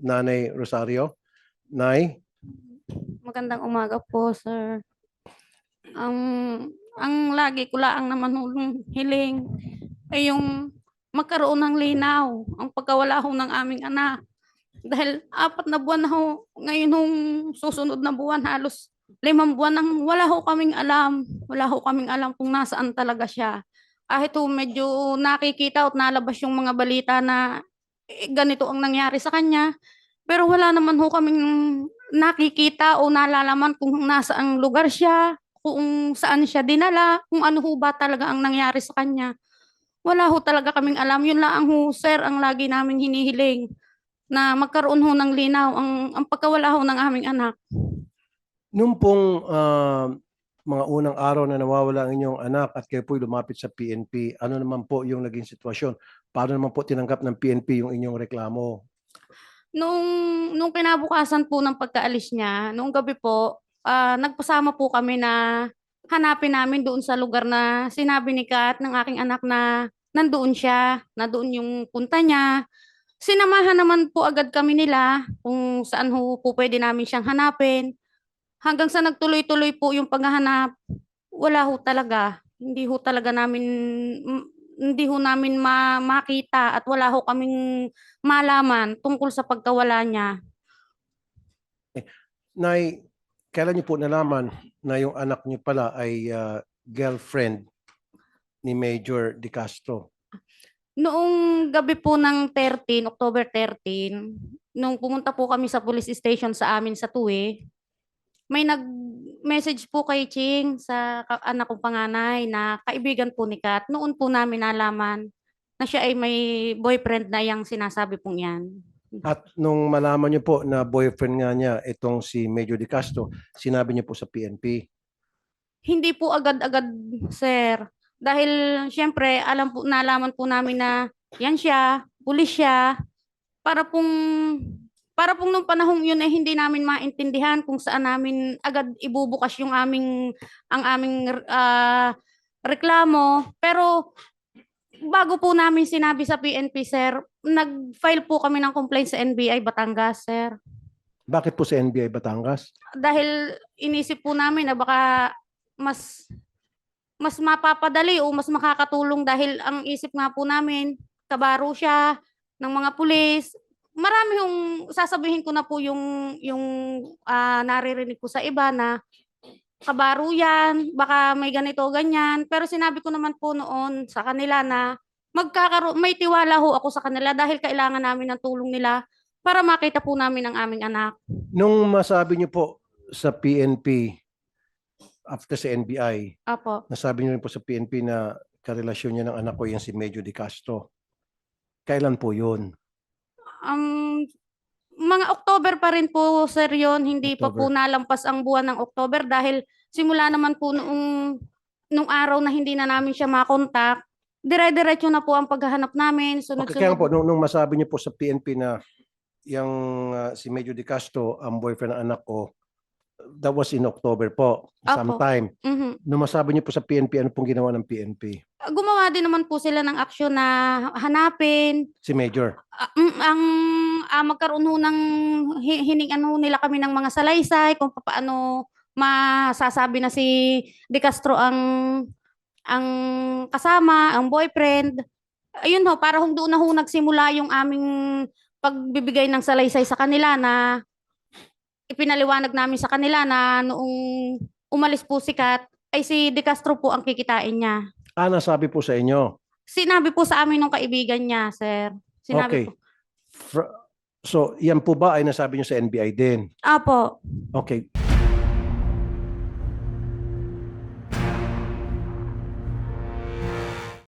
Nanay Rosario. Nay, Magandang umaga po, sir. Ang ang lagi ko lang naman hulong hiling ay yung magkaroon ng linaw ang pagkawala ho ng aming anak. Dahil apat na buwan na ho, ngayon hong susunod na buwan, halos limang buwan nang wala ho kaming alam. Wala ho kaming alam kung nasaan talaga siya. Kahit ho medyo nakikita at nalabas yung mga balita na eh, ganito ang nangyari sa kanya. Pero wala naman ho kaming nakikita o nalalaman kung nasa ang lugar siya, kung saan siya dinala, kung ano ho ba talaga ang nangyari sa kanya. Wala ho talaga kaming alam. Yun lang ho, sir, ang lagi namin hinihiling na magkaroon ho ng linaw ang, ang pagkawala ho ng aming anak. nung pong ah, mga unang araw na nawawala ang inyong anak at kayo po'y lumapit sa PNP, ano naman po yung naging sitwasyon? Paano naman po tinanggap ng PNP yung inyong reklamo? Nung, nung kinabukasan po ng pagkaalis niya, nung gabi po, ah, nagpasama po kami na hanapin namin doon sa lugar na sinabi ni Kat ng aking anak na nandoon siya, na doon yung punta niya. Sinamahan naman po agad kami nila kung saan ho po pwede namin siyang hanapin. Hanggang sa nagtuloy-tuloy po yung paghahanap, wala ho talaga. Hindi ho talaga namin, hindi ho namin ma- makita at wala ho kaming malaman tungkol sa pagkawala niya. Nay, kailan niyo po nalaman na yung anak niyo pala ay ah, girlfriend ni Major De Castro? Noong gabi po ng 13, October 13, nung pumunta po kami sa police station sa amin sa Tuwi, may nag-message po kay Ching sa ka- anak kong panganay na kaibigan po ni Kat. Noon po namin nalaman na siya ay may boyfriend na yung sinasabi pong yan. At nung malaman niyo po na boyfriend nga niya itong si Major De Castro, sinabi niyo po sa PNP. Hindi po agad-agad, sir. Dahil syempre, alam po, nalaman po namin na yan siya, pulis siya. Para pong, para pong nung panahong yun ay hindi namin maintindihan kung saan namin agad ibubukas yung aming, ang aming ah, reklamo. Pero bago po namin sinabi sa PNP, sir, nag-file po kami ng complaint sa NBI Batangas, sir Bakit po sa NBI Batangas? dahil inisip po namin na baka mas mas mapapadali o mas makakatulong dahil ang isip nga po namin kabaro siya ng mga pulis. Marami yung sasabihin ko na po yung yung ah, naririnig ko sa iba na kabaro yan, baka may ganito ganyan. Pero sinabi ko naman po noon sa kanila na magkakaroon may tiwala ho ako sa kanila dahil kailangan namin ng tulong nila para makita po namin ang aming anak. Nung masabi niyo po sa PNP after sa NBI, Apo. nasabi niyo rin po sa PNP na karelasyon niya ng anak ko yung si Major De Castro. Kailan po yun? Um, mga October pa rin po, sir, yun. Hindi pa po October. nalampas ang buwan ng October dahil simula naman po noong nung araw na hindi na namin siya makontak, dire-diretso na po ang paghahanap namin. Okay, kaya Sunod-sunod. po, nung, nung masabi niyo po sa PNP na yung ah, si Major De Castro, ang boyfriend ng anak ko, that was in October po, Apo. sometime. Mhm. Nung masabi niyo po sa PNP, ano pong ginawa ng PNP? Gumawa din naman po sila ng aksyon na hanapin. Si Major. Ah, mm, ang ah, magkaroon ho ng hi- hiningan ho nila kami ng mga salaysay kung paano masasabi na si De Castro ang ang kasama, ang boyfriend. Ayun ho, para hong doon na ho nagsimula yung aming pagbibigay ng salaysay sa kanila na ipinaliwanag namin sa kanila na noong umalis po si Kat, ay si De Castro po ang kikitain niya. Ah, nasabi po sa inyo. Sinabi po sa amin ng kaibigan niya, sir. Sinabi Okay. po. So, yan po ba ay nasabi niyo sa NBI din? Apo. Okay.